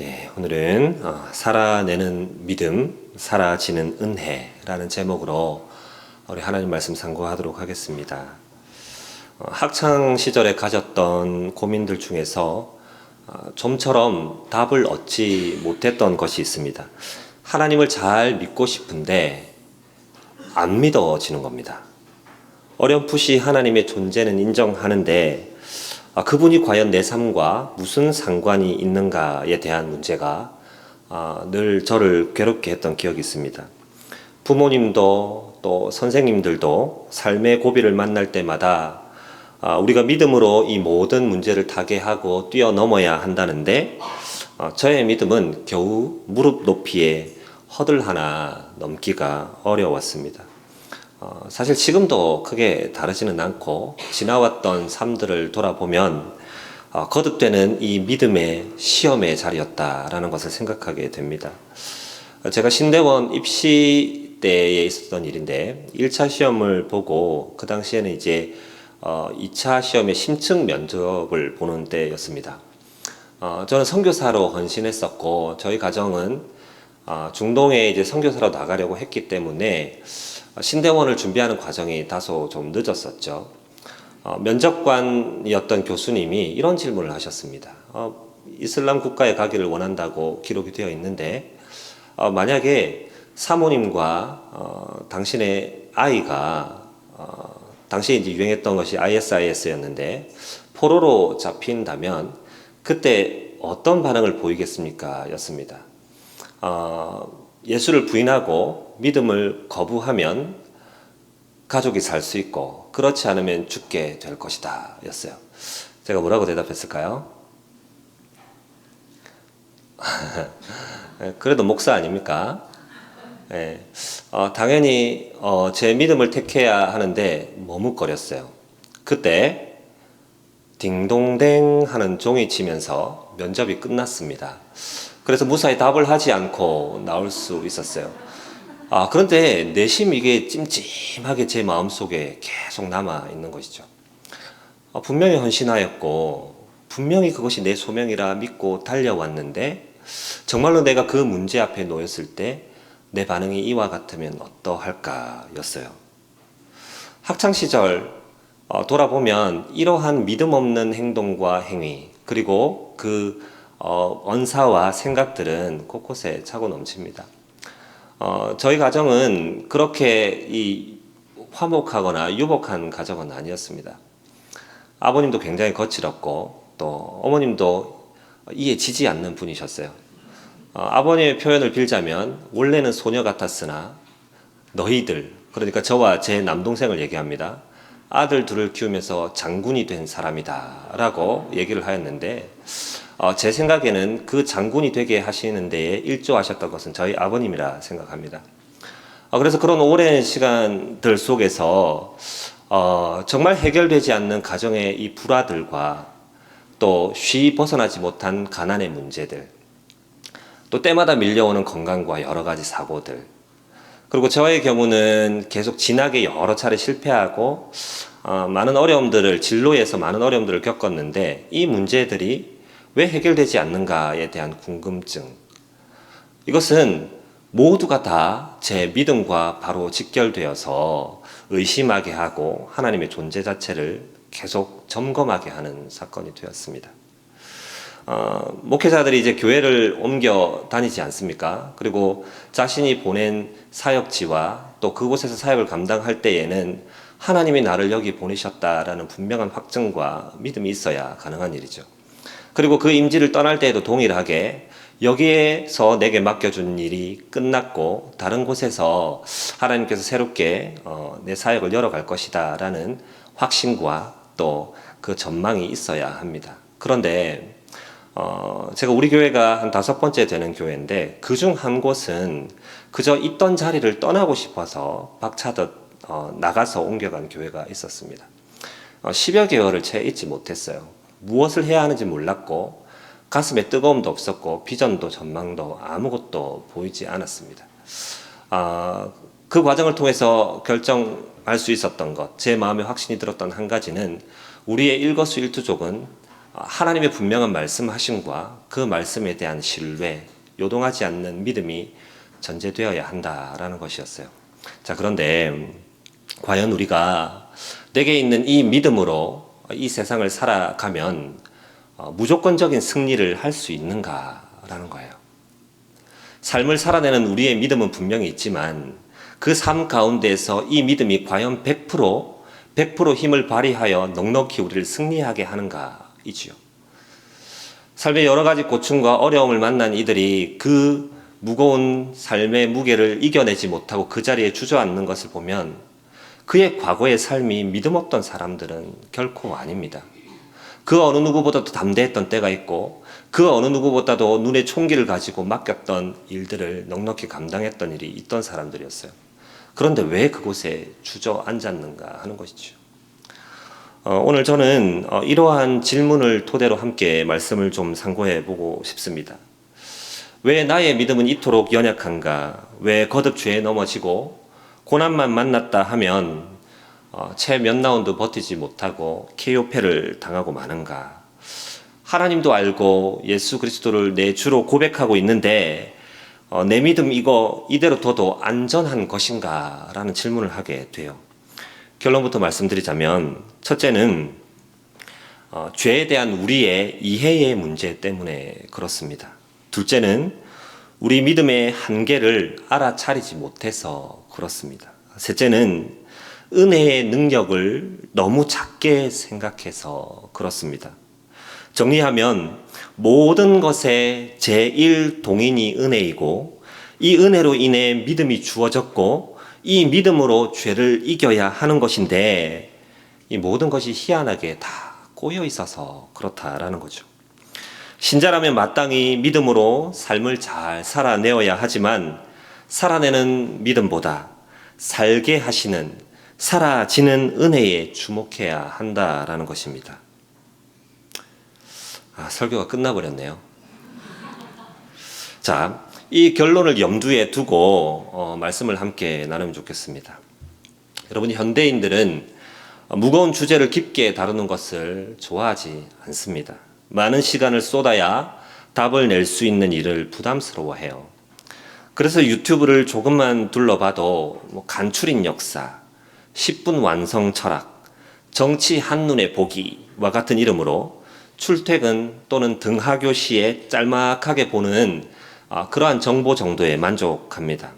예, 오늘은 어, 살아내는 믿음, 살아지는 은혜라는 제목으로 우리 하나님 말씀 상고하도록 하겠습니다. 어, 학창 시절에 가졌던 고민들 중에서 어, 좀처럼 답을 얻지 못했던 것이 있습니다. 하나님을 잘 믿고 싶은데 안 믿어지는 겁니다. 어렴풋이 하나님의 존재는 인정하는데 아, 그분이 과연 내 삶과 무슨 상관이 있는가에 대한 문제가 아, 늘 저를 괴롭게 했던 기억이 있습니다. 부모님도 또 선생님들도 삶의 고비를 만날 때마다 아, 우리가 믿음으로 이 모든 문제를 타개하고 뛰어넘어야 한다는데 어, 저의 믿음은 겨우 무릎 높이의 허들 하나 넘기가 어려웠습니다. 어, 사실 지금도 크게 다르지는 않고 지나왔던 삶들을 돌아보면 어, 거듭되는 이 믿음의 시험의 자리였다라는 것을 생각하게 됩니다. 어, 제가 신대원 입시 때에 있었던 일인데 1차 시험을 보고 그 당시에는 이제 어, 2차 시험의 심층 면접을 보는 때였습니다. 어, 저는 선교사로 헌신했었고 저희 가정은 어, 중동에 이제 선교사로 나가려고 했기 때문에 신대원을 준비하는 과정이 다소 좀 늦었었죠. 어, 면접관이었던 교수님이 이런 질문을 하셨습니다. 어, 이슬람 국가에 가기를 원한다고 기록이 되어 있는데 어, 만약에 사모님과 어, 당신의 아이가 어, 당시에 이제 유행했던 것이 ISIS였는데 포로로 잡힌다면 그때 어떤 반응을 보이겠습니까? 였습니다. 어, 예수를 부인하고 믿음을 거부하면 가족이 살 수 있고 그렇지 않으면 죽게 될 것이다 였어요. 제가 뭐라고 대답했을까요? 그래도 목사 아닙니까? 예, 어, 당연히 어, 제 믿음을 택해야 하는데 머뭇거렸어요. 그때 딩동댕 하는 종이 치면서 면접이 끝났습니다. 그래서 무사히 답을 하지 않고 나올 수 있었어요. 아, 그런데 내심 이게 찜찜하게 제 마음속에 계속 남아 있는 것이죠. 아, 분명히 헌신하였고, 분명히 그것이 내 소명이라 믿고 달려왔는데, 정말로 내가 그 문제 앞에 놓였을 때, 내 반응이 이와 같으면 어떠할까 였어요. 학창시절, 어, 돌아보면 이러한 믿음 없는 행동과 행위, 그리고 그 어, 언사와 생각들은 곳곳에 차고 넘칩니다. 어, 저희 가정은 그렇게 이 화목하거나 유복한 가정은 아니었습니다. 아버님도 굉장히 거칠었고 또 어머님도 이해지지 않는 분이셨어요. 어, 아버님의 표현을 빌자면 원래는 소녀 같았으나 너희들 그러니까 저와 제 남동생을 얘기합니다. 아들 둘을 키우면서 장군이 된 사람이다라고 얘기를 하였는데 어, 제 생각에는 그 장군이 되게 하시는 데에 일조하셨던 것은 저희 아버님이라 생각합니다. 어, 그래서 그런 오랜 시간들 속에서 어, 정말 해결되지 않는 가정의 이 불화들과 또 쉬 벗어나지 못한 가난의 문제들, 또 때마다 밀려오는 건강과 여러 가지 사고들, 그리고 저의 경우는 계속 진하게 여러 차례 실패하고 어, 많은 어려움들을 진로에서 많은 어려움들을 겪었는데 이 문제들이 왜 해결되지 않는가에 대한 궁금증. 이것은 모두가 다 제 믿음과 바로 직결되어서 의심하게 하고 하나님의 존재 자체를 계속 점검하게 하는 사건이 되었습니다. 어, 목회자들이 이제 교회를 옮겨 다니지 않습니까? 그리고 자신이 보낸 사역지와 또 그곳에서 사역을 감당할 때에는 하나님이 나를 여기 보내셨다라는 분명한 확증과 믿음이 있어야 가능한 일이죠. 그리고 그 임지를 떠날 때에도 동일하게 여기에서 내게 맡겨준 일이 끝났고 다른 곳에서 하나님께서 새롭게 어, 내 사역을 열어갈 것이다라는 확신과 또 그 전망이 있어야 합니다. 그런데 어, 제가 우리 교회가 한 다섯 번째 되는 교회인데 그 중 한 곳은 그저 있던 자리를 떠나고 싶어서 박차듯 어, 나가서 옮겨간 교회가 있었습니다. 어, 10여 개월을 채 있지 못했어요. 무엇을 해야 하는지 몰랐고 가슴에 뜨거움도 없었고 비전도 전망도 아무것도 보이지 않았습니다. 아, 그 과정을 통해서 결정할 수 있었던 것, 제 마음에 확신이 들었던 한 가지는 우리의 일거수일투족은 하나님의 분명한 말씀하심과 그 말씀에 대한 신뢰, 요동하지 않는 믿음이 전제되어야 한다라는 것이었어요. 자, 그런데 과연 우리가 내게 있는 이 믿음으로 이 세상을 살아가면 어, 무조건적인 승리를 할 수 있는가라는 거예요. 삶을 살아내는 우리의 믿음은 분명히 있지만 그 삶 가운데에서 이 믿음이 과연 100% 100% 힘을 발휘하여 넉넉히 우리를 승리하게 하는가이지요. 삶의 여러 가지 고충과 어려움을 만난 이들이 그 무거운 삶의 무게를 이겨내지 못하고 그 자리에 주저앉는 것을 보면 그의 과거의 삶이 믿음 없던 사람들은 결코 아닙니다. 그 어느 누구보다도 담대했던 때가 있고 그 어느 누구보다도 눈에 총기를 가지고 맡겼던 일들을 넉넉히 감당했던 일이 있던 사람들이었어요. 그런데 왜 그곳에 주저앉았는가 하는 것이죠. 어, 오늘 저는 어, 이러한 질문을 토대로 함께 말씀을 좀 상고해 보고 싶습니다. 왜 나의 믿음은 이토록 연약한가? 왜 거듭 죄에 넘어지고 고난만 만났다 하면 어, 채몇 라운드 버티지 못하고 KO패를 당하고 마는가? 하나님도 알고 예수 그리스도를 내 주로 고백하고 있는데 어, 내 믿음 이거 이대로 둬도 안전한 것인가? 라는 질문을 하게 돼요. 결론부터 말씀드리자면 첫째는 어, 죄에 대한 우리의 이해의 문제 때문에 그렇습니다. 둘째는 우리 믿음의 한계를 알아차리지 못해서 그렇습니다. 셋째는 은혜의 능력을 너무 작게 생각해서 그렇습니다. 정리하면 모든 것의 제1 동인이 은혜이고 이 은혜로 인해 믿음이 주어졌고 이 믿음으로 죄를 이겨야 하는 것인데 이 모든 것이 희한하게 다 꼬여 있어서 그렇다라는 거죠. 신자라면 마땅히 믿음으로 삶을 잘 살아내어야 하지만 살아내는 믿음보다 살게 하시는 사라지는 은혜에 주목해야 한다라는 것입니다. 아, 설교가 끝나버렸네요. 자, 이 결론을 염두에 두고 어, 말씀을 함께 나누면 좋겠습니다. 여러분 현대인들은 무거운 주제를 깊게 다루는 것을 좋아하지 않습니다. 많은 시간을 쏟아야 답을 낼 수 있는 일을 부담스러워해요. 그래서 유튜브를 조금만 둘러봐도 뭐 간추린 역사, 10분 완성 철학, 정치 한눈에 보기와 같은 이름으로 출퇴근 또는 등하교 시에 짤막하게 보는 아, 그러한 정보 정도에 만족합니다.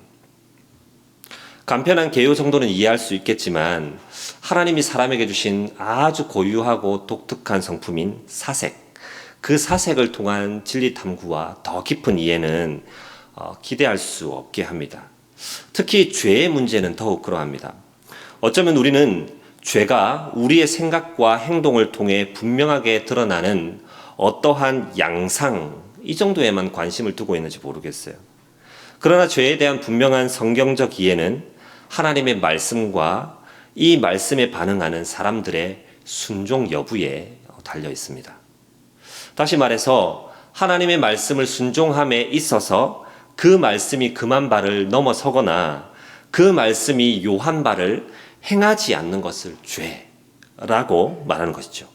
간편한 개요 정도는 이해할 수 있겠지만 하나님이 사람에게 주신 아주 고유하고 독특한 성품인 사색, 그 사색을 통한 진리 탐구와 더 깊은 이해는 어, 기대할 수 없게 합니다. 특히 죄의 문제는 더욱 그러합니다. 어쩌면 우리는 죄가 우리의 생각과 행동을 통해 분명하게 드러나는 어떠한 양상, 이 정도에만 관심을 두고 있는지 모르겠어요. 그러나 죄에 대한 분명한 성경적 이해는 하나님의 말씀과 이 말씀에 반응하는 사람들의 순종 여부에 달려 있습니다. 다시 말해서 하나님의 말씀을 순종함에 있어서 그 말씀이 금한 바를 넘어서거나 그 말씀이 요한 바를 행하지 않는 것을 죄라고 말하는 것이죠.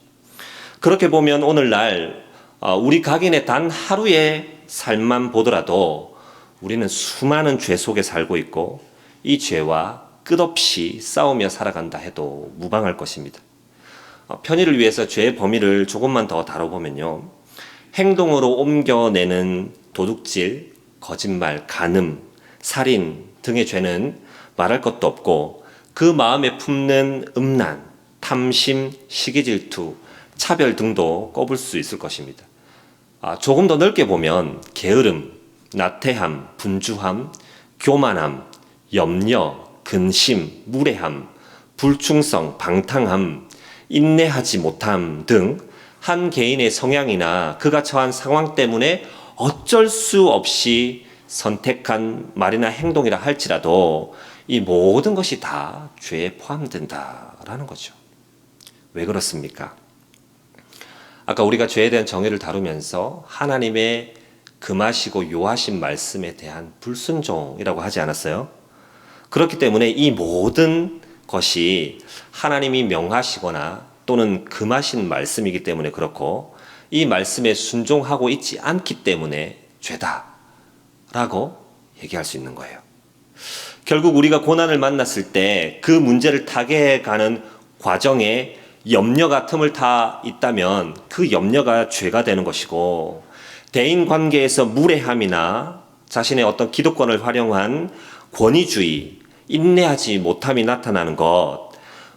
그렇게 보면 오늘날 어, 우리 각인의 단 하루의 삶만 보더라도 우리는 수많은 죄 속에 살고 있고 이 죄와 끝없이 싸우며 살아간다 해도 무방할 것입니다. 어, 편의를 위해서 죄의 범위를 조금만 더 다뤄보면요. 행동으로 옮겨내는 도둑질, 거짓말, 간음, 살인 등의 죄는 말할 것도 없고 그 마음에 품는 음란, 탐심, 시기 질투, 차별 등도 꼽을 수 있을 것입니다. 아, 조금 더 넓게 보면 게으름, 나태함, 분주함, 교만함, 염려, 근심, 무례함, 불충성, 방탕함, 인내하지 못함 등 한 개인의 성향이나 그가 처한 상황 때문에 어쩔 수 없이 선택한 말이나 행동이라 할지라도 이 모든 것이 다 죄에 포함된다라는 거죠. 왜 그렇습니까? 아까 우리가 죄에 대한 정의를 다루면서 하나님의 금하시고 요하신 말씀에 대한 불순종이라고 하지 않았어요? 그렇기 때문에 이 모든 것이 하나님이 명하시거나 또는 금하신 말씀이기 때문에 그렇고 이 말씀에 순종하고 있지 않기 때문에 죄다 라고 얘기할 수 있는 거예요. 결국 우리가 고난을 만났을 때 그 문제를 타개해 가는 과정에 염려가 틈을 타 있다면 그 염려가 죄가 되는 것이고 대인 관계에서 무례함이나 자신의 어떤 기득권을 활용한 권위주의, 인내하지 못함이 나타나는 것,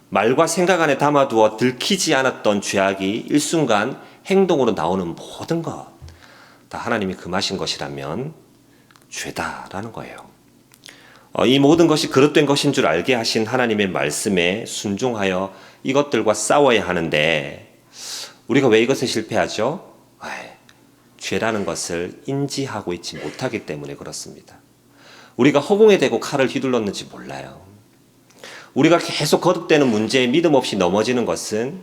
말과 생각 안에 담아두어 들키지 않았던 죄악이 일순간 행동으로 나오는 모든 것, 다 하나님이 금하신 것이라면 죄다라는 거예요. 어, 이 모든 것이 그릇된 것인 줄 알게 하신 하나님의 말씀에 순종하여 이것들과 싸워야 하는데 우리가 왜 이것에 실패하죠? 아이, 죄라는 것을 인지하고 있지 못하기 때문에 그렇습니다. 우리가 허공에 대고 칼을 휘둘렀는지 몰라요. 우리가 계속 거듭되는 문제에 믿음 없이 넘어지는 것은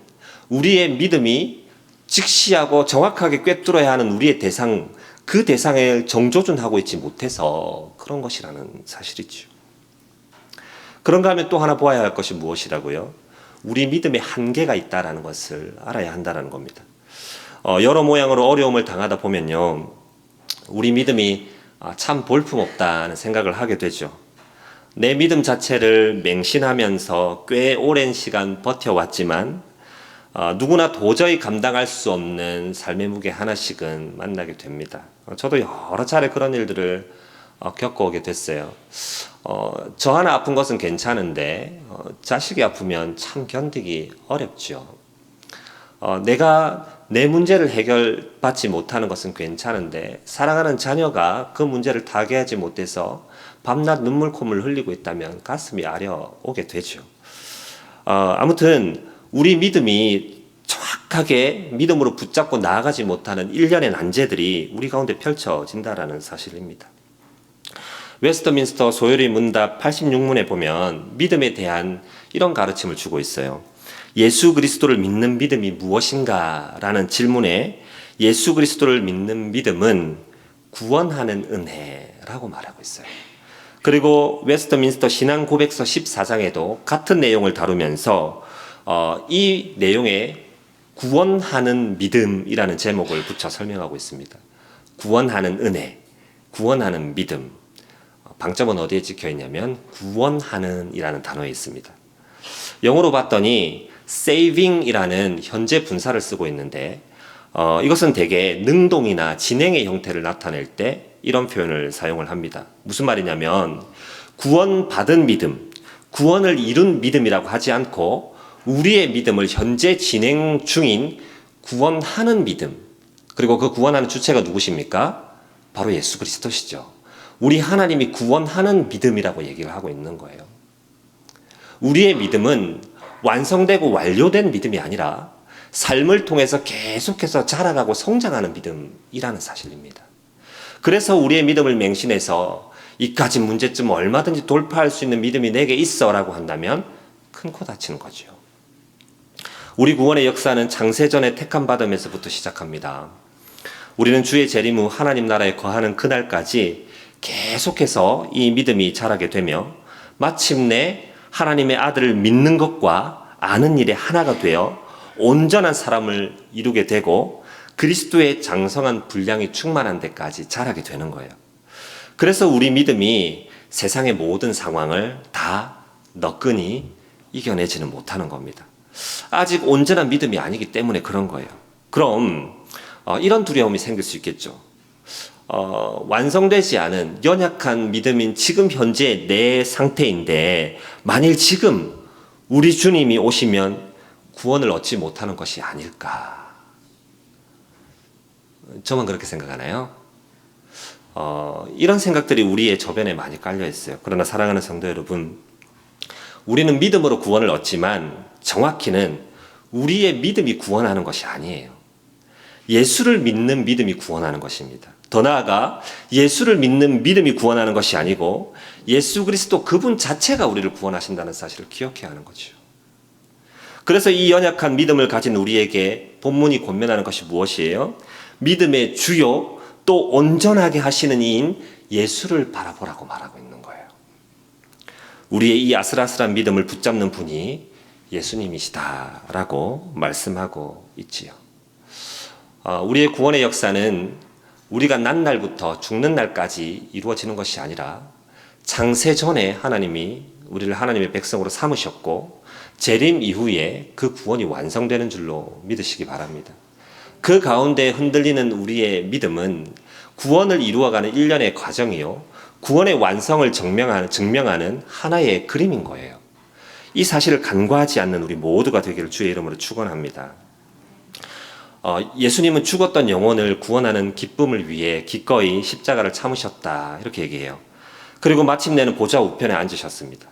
우리의 믿음이 직시하고 정확하게 꿰뚫어야 하는 우리의 대상, 그 대상에 정조준하고 있지 못해서 그런 것이라는 사실이죠. 그런가 하면 또 하나 보아야 할 것이 무엇이라고요? 우리 믿음에 한계가 있다라는 것을 알아야 한다는 겁니다. 어, 여러 모양으로 어려움을 당하다 보면요, 우리 믿음이 아, 참 볼품없다는 생각을 하게 되죠. 내 믿음 자체를 맹신하면서 꽤 오랜 시간 버텨왔지만 어, 누구나 도저히 감당할 수 없는 삶의 무게 하나씩은 만나게 됩니다. 어, 저도 여러 차례 그런 일들을 어, 겪어오게 됐어요. 어, 저 하나 아픈 것은 괜찮은데 어, 자식이 아프면 참 견디기 어렵죠. 어, 내가 내 문제를 해결받지 못하는 것은 괜찮은데 사랑하는 자녀가 그 문제를 타개하지 못해서 밤낮 눈물 콧물 흘리고 있다면 가슴이 아려 오게 되죠. 어, 아무튼 우리 믿음이 정확하게 믿음으로 붙잡고 나아가지 못하는 일련의 난제들이 우리 가운데 펼쳐진다라는 사실입니다. 웨스터민스터 소요리 문답 86문에 보면 믿음에 대한 이런 가르침을 주고 있어요. 예수 그리스도를 믿는 믿음이 무엇인가? 라는 질문에 예수 그리스도를 믿는 믿음은 구원하는 은혜라고 말하고 있어요. 그리고 웨스터민스터 신앙 고백서 14장에도 같은 내용을 다루면서 어, 이 내용에 구원하는 믿음이라는 제목을 붙여 설명하고 있습니다. 구원하는 은혜, 구원하는 믿음. 방점은 어디에 찍혀 있냐면 구원하는이라는 단어에 있습니다. 영어로 봤더니 saving이라는 현재 분사를 쓰고 있는데 어, 이것은 대개 능동이나 진행의 형태를 나타낼 때 이런 표현을 사용을 합니다. 무슨 말이냐면 구원받은 믿음, 구원을 이룬 믿음이라고 하지 않고 우리의 믿음을 현재 진행 중인 구원하는 믿음, 그리고 그 구원하는 주체가 누구십니까? 바로 예수 그리스도시죠. 우리 하나님이 구원하는 믿음이라고 얘기를 하고 있는 거예요. 우리의 믿음은 완성되고 완료된 믿음이 아니라 삶을 통해서 계속해서 자라가고 성장하는 믿음이라는 사실입니다. 그래서 우리의 믿음을 맹신해서 이까지 문제점 얼마든지 돌파할 수 있는 믿음이 내게 있어라고 한다면 큰 코 다치는 거죠. 우리 구원의 역사는 창세전의 택함 받음에서부터 시작합니다. 우리는 주의 재림 후 하나님 나라에 거하는 그날까지 계속해서 이 믿음이 자라게 되며 마침내 하나님의 아들을 믿는 것과 아는 일에 하나가 되어 온전한 사람을 이루게 되고 그리스도의 장성한 분량이 충만한 데까지 자라게 되는 거예요. 그래서 우리 믿음이 세상의 모든 상황을 다 너끈히 이겨내지는 못하는 겁니다. 아직 온전한 믿음이 아니기 때문에 그런 거예요. 그럼 어, 이런 두려움이 생길 수 있겠죠. 어, 완성되지 않은 연약한 믿음인 지금 현재 내 상태인데 만일 지금 우리 주님이 오시면 구원을 얻지 못하는 것이 아닐까. 저만 그렇게 생각하나요? 어, 이런 생각들이 우리의 저변에 많이 깔려 있어요. 그러나 사랑하는 성도 여러분, 우리는 믿음으로 구원을 얻지만 정확히는 우리의 믿음이 구원하는 것이 아니에요. 예수를 믿는 믿음이 구원하는 것입니다. 더 나아가 예수를 믿는 믿음이 구원하는 것이 아니고 예수 그리스도 그분 자체가 우리를 구원하신다는 사실을 기억해야 하는 거죠. 그래서 이 연약한 믿음을 가진 우리에게 본문이 권면하는 것이 무엇이에요? 믿음의 주요 또 온전하게 하시는 이인 예수를 바라보라고 말하고 있는. 우리의 이 아슬아슬한 믿음을 붙잡는 분이 예수님이시다라고 말씀하고 있지요. 어, 우리의 구원의 역사는 우리가 난 날부터 죽는 날까지 이루어지는 것이 아니라 창세 전에 하나님이 우리를 하나님의 백성으로 삼으셨고 재림 이후에 그 구원이 완성되는 줄로 믿으시기 바랍니다. 그 가운데 흔들리는 우리의 믿음은 구원을 이루어가는 일련의 과정이요. 구원의 완성을 증명하는, 증명하는 하나의 그림인 거예요. 이 사실을 간과하지 않는 우리 모두가 되기를 주의 이름으로 축원합니다. 어, 예수님은 죽었던 영혼을 구원하는 기쁨을 위해 기꺼이 십자가를 참으셨다 이렇게 얘기해요. 그리고 마침내는 보좌 우편에 앉으셨습니다.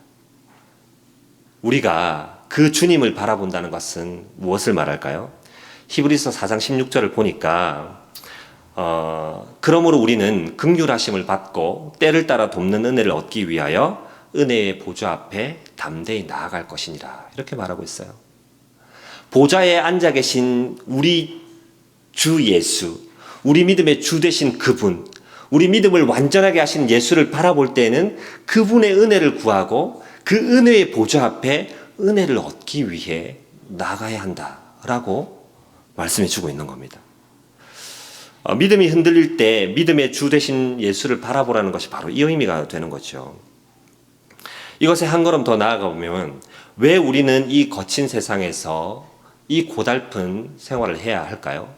우리가 그 주님을 바라본다는 것은 무엇을 말할까요? 히브리서 4장 16절을 보니까 어, 그러므로 우리는 극률하심을 받고 때를 따라 돕는 은혜를 얻기 위하여 은혜의 보좌 앞에 담대히 나아갈 것이니라 이렇게 말하고 있어요. 보좌에 앉아 계신 우리 주 예수, 우리 믿음의 주 되신 그분, 우리 믿음을 완전하게 하신 예수를 바라볼 때는 그분의 은혜를 구하고 그 은혜의 보좌 앞에 은혜를 얻기 위해 나가야 한다라고 말씀해 주고 있는 겁니다. 어, 믿음이 흔들릴 때 믿음의 주 되신 예수를 바라보라는 것이 바로 이 의미가 되는 거죠. 이것에 한 걸음 더 나아가 보면 왜 우리는 이 거친 세상에서 이 고달픈 생활을 해야 할까요?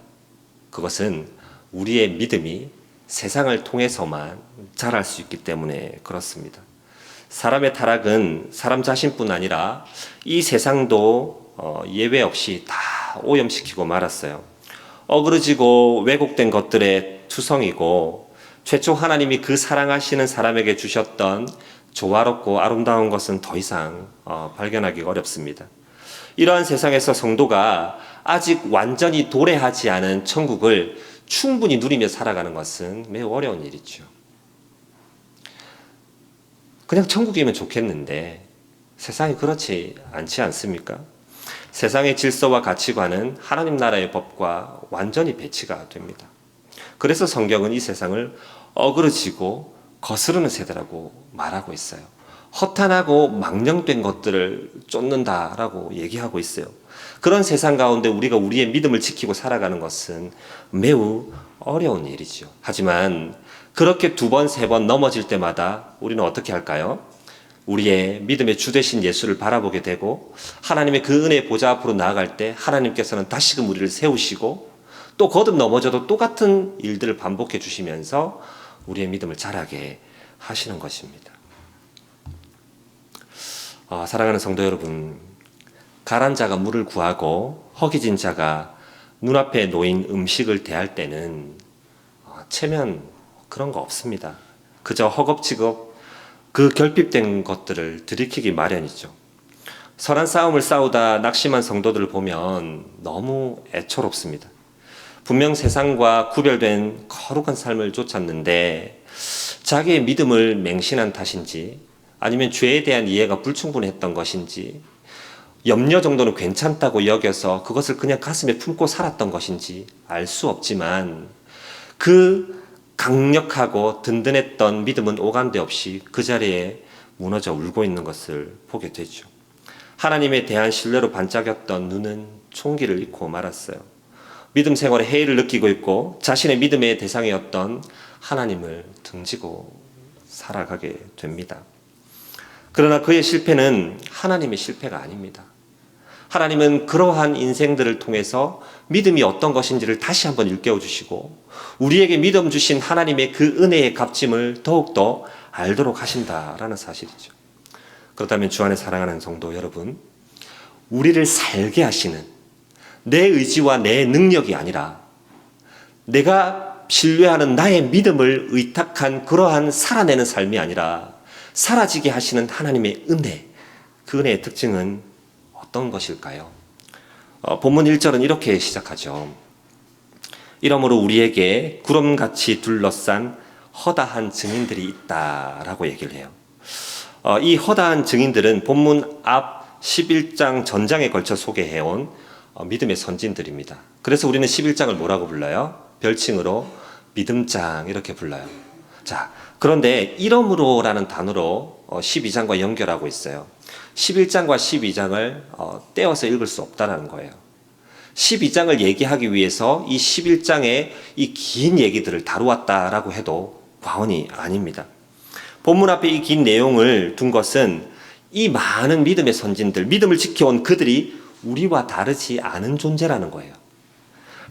그것은 우리의 믿음이 세상을 통해서만 자랄 수 있기 때문에 그렇습니다. 사람의 타락은 사람 자신뿐 아니라 이 세상도 어, 예외 없이 다 오염시키고 말았어요. 어그러지고 왜곡된 것들의 투성이고 최초 하나님이 그 사랑하시는 사람에게 주셨던 조화롭고 아름다운 것은 더 이상 어, 발견하기 어렵습니다. 이러한 세상에서 성도가 아직 완전히 도래하지 않은 천국을 충분히 누리며 살아가는 것은 매우 어려운 일이죠. 그냥 천국이면 좋겠는데 세상이 그렇지 않지 않습니까? 세상의 질서와 가치관은 하나님 나라의 법과 완전히 배치가 됩니다. 그래서 성경은 이 세상을 어그러지고 거스르는 세대라고 말하고 있어요. 허탄하고 망령된 것들을 쫓는다라고 얘기하고 있어요. 그런 세상 가운데 우리가 우리의 믿음을 지키고 살아가는 것은 매우 어려운 일이죠. 하지만 그렇게 두 번, 세 번 넘어질 때마다 우리는 어떻게 할까요? 우리의 믿음의 주 되신 예수를 바라보게 되고 하나님의 그 은혜의 보좌 앞으로 나아갈 때 하나님께서는 다시금 우리를 세우시고 또 거듭 넘어져도 똑같은 일들을 반복해 주시면서 우리의 믿음을 자라게 하시는 것입니다. 어, 사랑하는 성도 여러분, 가란 자가 물을 구하고 허기진 자가 눈앞에 놓인 음식을 대할 때는 어, 체면 그런 거 없습니다. 그저 허겁지겁 그 결핍된 것들을 들이키기 마련이죠. 선한 싸움을 싸우다 낙심한 성도들을 보면 너무 애처롭습니다. 분명 세상과 구별된 거룩한 삶을 쫓았는데 자기의 믿음을 맹신한 탓인지 아니면 죄에 대한 이해가 불충분했던 것인지 염려 정도는 괜찮다고 여겨서 그것을 그냥 가슴에 품고 살았던 것인지 알 수 없지만 그 강력하고 든든했던 믿음은 오간데 없이 그 자리에 무너져 울고 있는 것을 보게 되죠. 하나님에 대한 신뢰로 반짝였던 눈은 총기를 잃고 말았어요. 믿음 생활에 해이를 느끼고 있고 자신의 믿음의 대상이었던 하나님을 등지고 살아가게 됩니다. 그러나 그의 실패는 하나님의 실패가 아닙니다. 하나님은 그러한 인생들을 통해서 믿음이 어떤 것인지를 다시 한번 일깨워 주시고 우리에게 믿음 주신 하나님의 그 은혜의 값짐을 더욱더 알도록 하신다라는 사실이죠. 그렇다면 주 안에 사랑하는 성도 여러분, 우리를 살게 하시는 내 의지와 내 능력이 아니라 내가 신뢰하는 나의 믿음을 의탁한 그러한 살아내는 삶이 아니라 사라지게 하시는 하나님의 은혜, 그 은혜의 특징은 어떤 것일까요? 어, 본문 1절은 이렇게 시작하죠. 이러므로 우리에게 구름같이 둘러싼 허다한 증인들이 있다라고 얘기를 해요. 어, 이 허다한 증인들은 본문 앞 11장 전장에 걸쳐 소개해온 어, 믿음의 선진들입니다. 그래서 우리는 11장을 뭐라고 불러요? 별칭으로 믿음장 이렇게 불러요. 자, 그런데 이러므로라는 단어로 12장과 연결하고 있어요. 11장과 12장을 떼어서 읽을 수 없다는 거예요. 12장을 얘기하기 위해서 이 11장의 이 긴 얘기들을 다루었다라고 해도 과언이 아닙니다. 본문 앞에 이 긴 내용을 둔 것은 이 많은 믿음의 선진들, 믿음을 지켜온 그들이 우리와 다르지 않은 존재라는 거예요.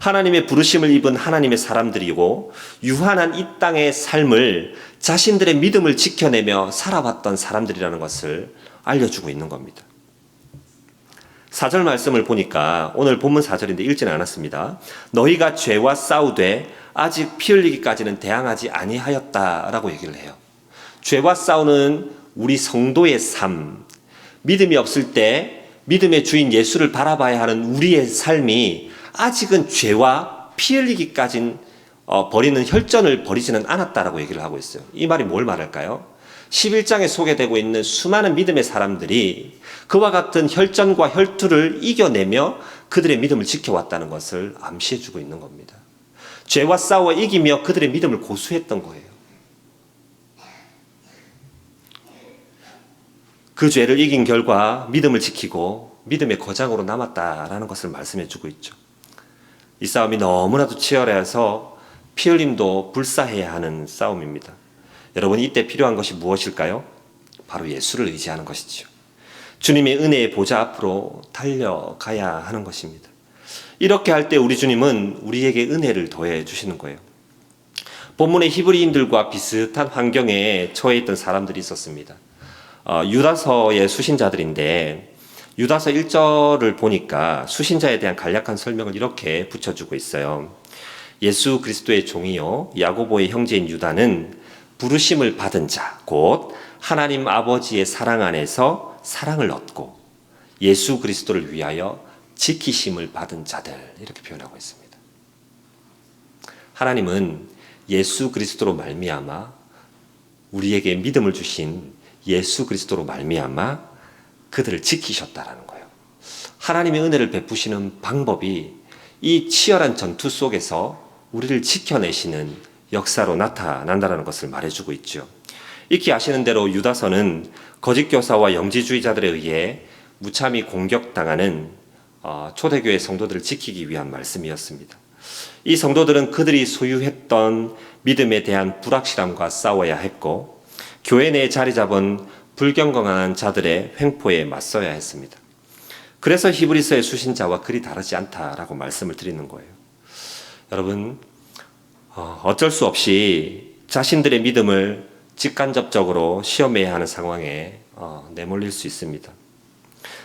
하나님의 부르심을 입은 하나님의 사람들이고 유한한 이 땅의 삶을 자신들의 믿음을 지켜내며 살아왔던 사람들이라는 것을 알려주고 있는 겁니다. 4절 말씀을 보니까 오늘 본문 4절인데 읽지는 않았습니다. 너희가 죄와 싸우되 아직 피 흘리기까지는 대항하지 아니하였다라고 얘기를 해요. 죄와 싸우는 우리 성도의 삶, 믿음이 없을 때 믿음의 주인 예수를 바라봐야 하는 우리의 삶이 아직은 죄와 피 흘리기까진 어, 버리는 혈전을 벌이지는 않았다라고 얘기를 하고 있어요. 이 말이 뭘 말할까요? 11장에 소개되고 있는 수많은 믿음의 사람들이 그와 같은 혈전과 혈투를 이겨내며 그들의 믿음을 지켜왔다는 것을 암시해주고 있는 겁니다. 죄와 싸워 이기며 그들의 믿음을 고수했던 거예요. 그 죄를 이긴 결과 믿음을 지키고 믿음의 거장으로 남았다라는 것을 말씀해주고 있죠. 이 싸움이 너무나도 치열해서 피 흘림도 불사해야 하는 싸움입니다. 여러분 이때 필요한 것이 무엇일까요? 바로 예수를 의지하는 것이지요. 주님의 은혜의 보좌 앞으로 달려가야 하는 것입니다. 이렇게 할 때 우리 주님은 우리에게 은혜를 더해 주시는 거예요. 본문의 히브리인들과 비슷한 환경에 처해 있던 사람들이 있었습니다. 어, 유다서의 수신자들인데 유다서 1절을 보니까 수신자에 대한 간략한 설명을 이렇게 붙여주고 있어요. 예수 그리스도의 종이요 야고보의 형제인 유다는 부르심을 받은 자, 곧 하나님 아버지의 사랑 안에서 사랑을 얻고 예수 그리스도를 위하여 지키심을 받은 자들 이렇게 표현하고 있습니다. 하나님은 예수 그리스도로 말미암아 우리에게 믿음을 주신 예수 그리스도로 말미암아 그들을 지키셨다라는 거예요. 하나님의 은혜를 베푸시는 방법이 이 치열한 전투 속에서 우리를 지켜내시는 역사로 나타난다는 것을 말해주고 있죠. 익히 아시는 대로 유다서는 거짓 교사와 영지주의자들에 의해 무참히 공격당하는 어, 초대교회 성도들을 지키기 위한 말씀이었습니다. 이 성도들은 그들이 소유했던 믿음에 대한 불확실함과 싸워야 했고 교회 내에 자리 잡은 불경건한 자들의 횡포에 맞서야 했습니다. 그래서 히브리서의 수신자와 그리 다르지 않다라고 말씀을 드리는 거예요. 여러분 어, 어쩔 수 없이 자신들의 믿음을 직간접적으로 시험해야 하는 상황에 어, 내몰릴 수 있습니다.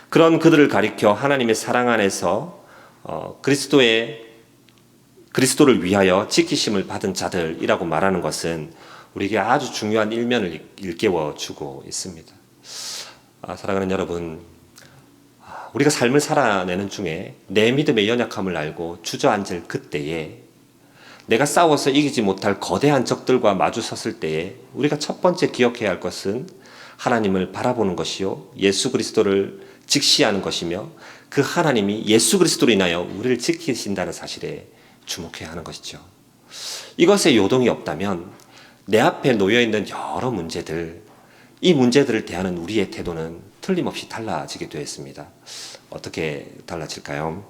그런 그들을 가리켜 하나님의 사랑 안에서 어, 그리스도의 그리스도를 위하여 지키심을 받은 자들이라고 말하는 것은 우리에게 아주 중요한 일면을 일깨워 주고 있습니다. 아, 사랑하는 여러분, 아, 우리가 삶을 살아내는 중에 내 믿음의 연약함을 알고 주저앉을 그때에 내가 싸워서 이기지 못할 거대한 적들과 마주 섰을 때에 우리가 첫 번째 기억해야 할 것은 하나님을 바라보는 것이요. 예수 그리스도를 직시하는 것이며 그 하나님이 예수 그리스도로 인하여 우리를 지키신다는 사실에 주목해야 하는 것이죠. 이것에 요동이 없다면 내 앞에 놓여 있는 여러 문제들, 이 문제들을 대하는 우리의 태도는 틀림없이 달라지게 되었습니다. 어떻게 달라질까요?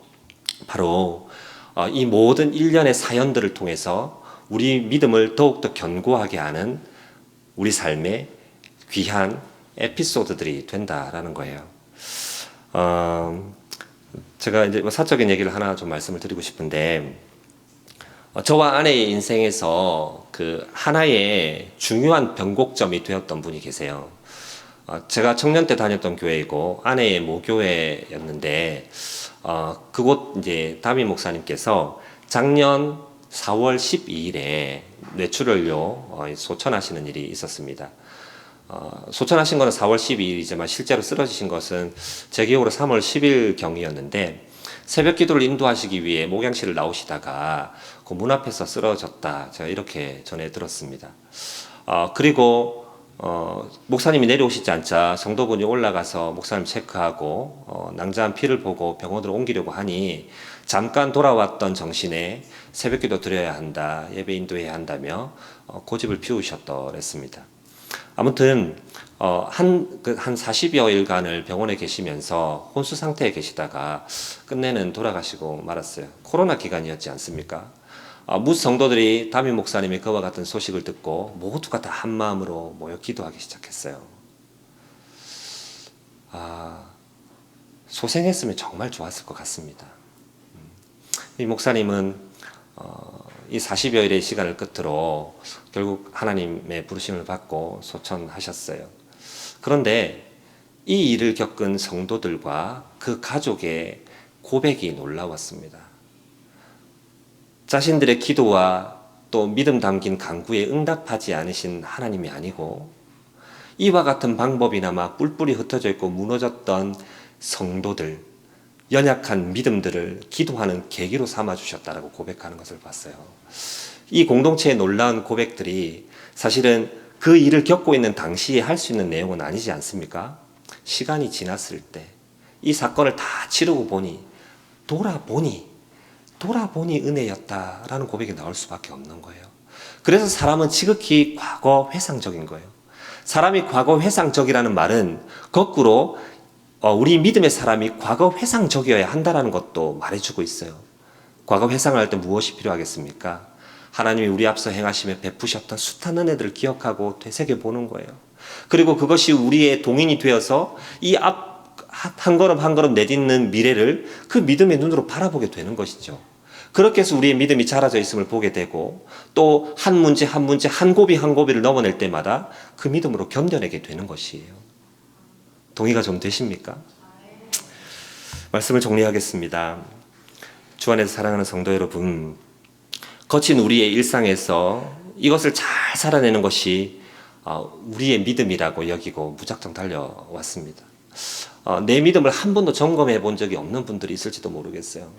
바로 어, 이 모든 일련의 사연들을 통해서 우리 믿음을 더욱더 견고하게 하는 우리 삶의 귀한 에피소드들이 된다라는 거예요. 어, 제가 이제 뭐 사적인 얘기를 하나 좀 말씀을 드리고 싶은데, 어, 저와 아내의 인생에서 그 하나의 중요한 변곡점이 되었던 분이 계세요. 어, 제가 청년 때 다녔던 교회이고 아내의 모교회였는데 어, 그곳 이제 다미 목사님께서 작년 4월 12일에 뇌출혈로 어, 소천하시는 일이 있었습니다. 어, 소천하신 것은 4월 12일이지만 실제로 쓰러지신 것은 제 기억으로 3월 10일 경이었는데 새벽 기도를 인도하시기 위해 목양실을 나오시다가 그 문 앞에서 쓰러졌다. 제가 이렇게 전해 들었습니다. 어, 그리고 어, 목사님이 내려오시지 않자 성도분이 올라가서 목사님 체크하고 어, 낭자한 피를 보고 병원으로 옮기려고 하니 잠깐 돌아왔던 정신에 새벽기도 드려야 한다 예배 인도해야 한다며 어, 고집을 피우셨더랬습니다. 아무튼 어, 한, 그, 한 40여 일간을 병원에 계시면서 혼수 상태에 계시다가 끝내는 돌아가시고 말았어요. 코로나 기간이었지 않습니까? 어, 무 성도들이 담임 목사님의 그와 같은 소식을 듣고 모두가 다 한 마음으로 모여 기도하기 시작했어요. 아, 소생했으면 정말 좋았을 것 같습니다. 음, 이 목사님은 어, 이 40여일의 시간을 끝으로 결국 하나님의 부르심을 받고 소천하셨어요. 그런데 이 일을 겪은 성도들과 그 가족의 고백이 놀라웠습니다. 자신들의 기도와 또 믿음 담긴 간구에 응답하지 않으신 하나님이 아니고 이와 같은 방법이나마 뿔뿔이 흩어져 있고 무너졌던 성도들, 연약한 믿음들을 기도하는 계기로 삼아 주셨다라고 고백하는 것을 봤어요. 이 공동체의 놀라운 고백들이 사실은 그 일을 겪고 있는 당시에 할 수 있는 내용은 아니지 않습니까? 시간이 지났을 때 이 사건을 다 치르고 보니 돌아보니 돌아보니 은혜였다라는 고백이 나올 수밖에 없는 거예요. 그래서 사람은 지극히 과거 회상적인 거예요. 사람이 과거 회상적이라는 말은 거꾸로 어, 우리 믿음의 사람이 과거 회상적이어야 한다라는 것도 말해주고 있어요. 과거 회상을 할 때 무엇이 필요하겠습니까? 하나님이 우리 앞서 행하시며 베푸셨던 숱한 은혜들을 기억하고 되새겨 보는 거예요. 그리고 그것이 우리의 동인이 되어서 이 앞 한 걸음 한 걸음 내딛는 미래를 그 믿음의 눈으로 바라보게 되는 것이죠. 그렇게 해서 우리의 믿음이 자라져 있음을 보게 되고 또 한 문제 한 문제 한 고비 한 고비를 넘어낼 때마다 그 믿음으로 견뎌내게 되는 것이에요. 동의가 좀 되십니까? 말씀을 정리하겠습니다. 주 안에서 사랑하는 성도 여러분, 거친 우리의 일상에서 이것을 잘 살아내는 것이 어, 우리의 믿음이라고 여기고 무작정 달려왔습니다. 어, 내 믿음을 한 번도 점검해 본 적이 없는 분들이 있을지도 모르겠어요.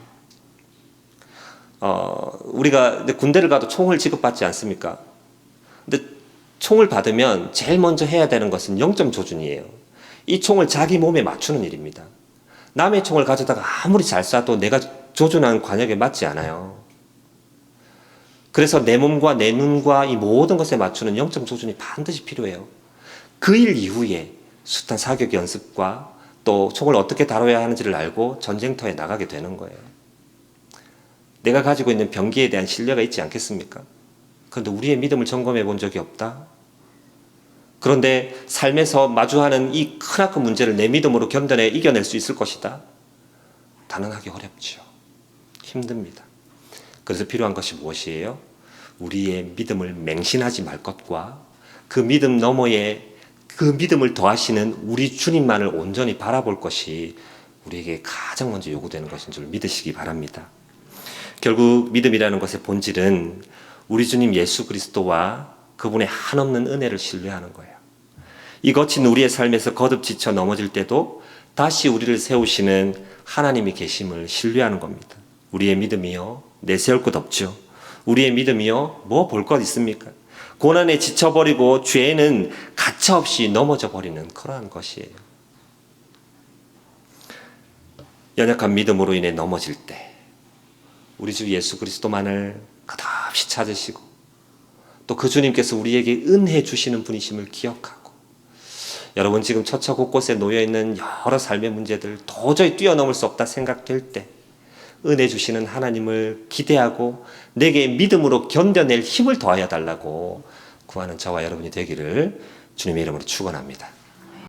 어, 우리가 군대를 가도 총을 지급받지 않습니까? 근데 총을 받으면 제일 먼저 해야 되는 것은 영점 조준이에요. 이 총을 자기 몸에 맞추는 일입니다. 남의 총을 가져다가 아무리 잘 쏴도 내가 조준한 관역에 맞지 않아요. 그래서 내 몸과 내 눈과 이 모든 것에 맞추는 영점 조준이 반드시 필요해요. 그 일 이후에 숱한 사격 연습과 또 총을 어떻게 다뤄야 하는지를 알고 전쟁터에 나가게 되는 거예요. 내가 가지고 있는 병기에 대한 신뢰가 있지 않겠습니까? 그런데 우리의 믿음을 점검해 본 적이 없다? 그런데 삶에서 마주하는 이 크나큰 문제를 내 믿음으로 견뎌내 이겨낼 수 있을 것이다? 단언하기 어렵죠. 힘듭니다. 그래서 필요한 것이 무엇이에요? 우리의 믿음을 맹신하지 말 것과 그 믿음 너머에 그 믿음을 더하시는 우리 주님만을 온전히 바라볼 것이 우리에게 가장 먼저 요구되는 것인 줄 믿으시기 바랍니다. 결국 믿음이라는 것의 본질은 우리 주님 예수 그리스도와 그분의 한없는 은혜를 신뢰하는 거예요. 이 거친 우리의 삶에서 거듭 지쳐 넘어질 때도 다시 우리를 세우시는 하나님이 계심을 신뢰하는 겁니다. 우리의 믿음이요 내세울 것 없죠. 우리의 믿음이요 뭐 볼 것 있습니까? 고난에 지쳐버리고 죄에는 가차없이 넘어져 버리는 그러한 것이에요. 연약한 믿음으로 인해 넘어질 때 우리 주 예수 그리스도만을 끝없이 찾으시고 또 그 주님께서 우리에게 은혜 주시는 분이심을 기억하고 여러분 지금 처처 곳곳에 놓여 있는 여러 삶의 문제들 도저히 뛰어넘을 수 없다 생각될 때 은혜 주시는 하나님을 기대하고 내게 믿음으로 견뎌낼 힘을 더하여 달라고 구하는 저와 여러분이 되기를 주님의 이름으로 축원합니다.